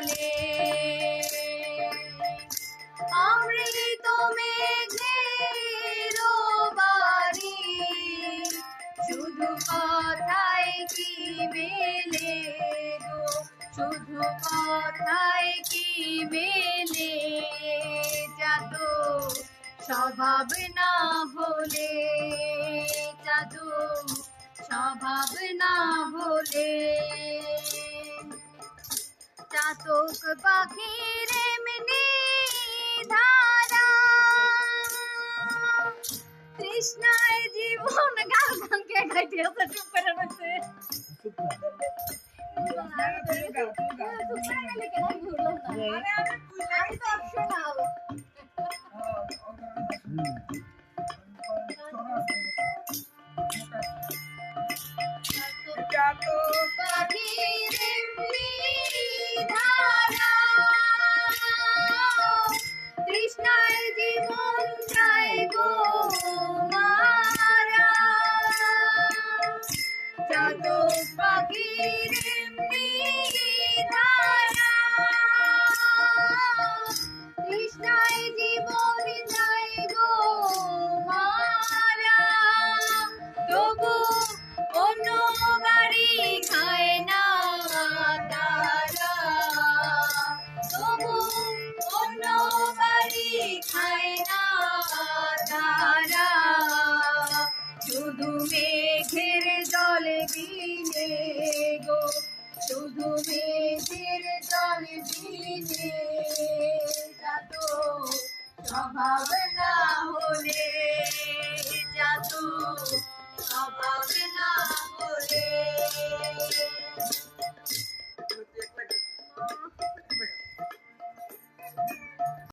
হলে অমৃত মেঘের বাড়ি শুধু কথায় কি মেলে গো? শুধু কথায় কি মেলে জাদু? স্বভাব না হলে জাদু, স্বভাব না হলে तोक बखेरे मिने धारा कृष्णा जीवन गागम के घटे से सुपर बसे अरे आप पूछा तो ऑप्शन যত পাখির এমনি জীবন যায় গো মারা। তবু অন্য বাড়ি খায় না তারা। তবু অন্য বাড়ি খায় না তারা। শুধু মেঘের মেঘের জল দিলে তো স্বভাব না হলে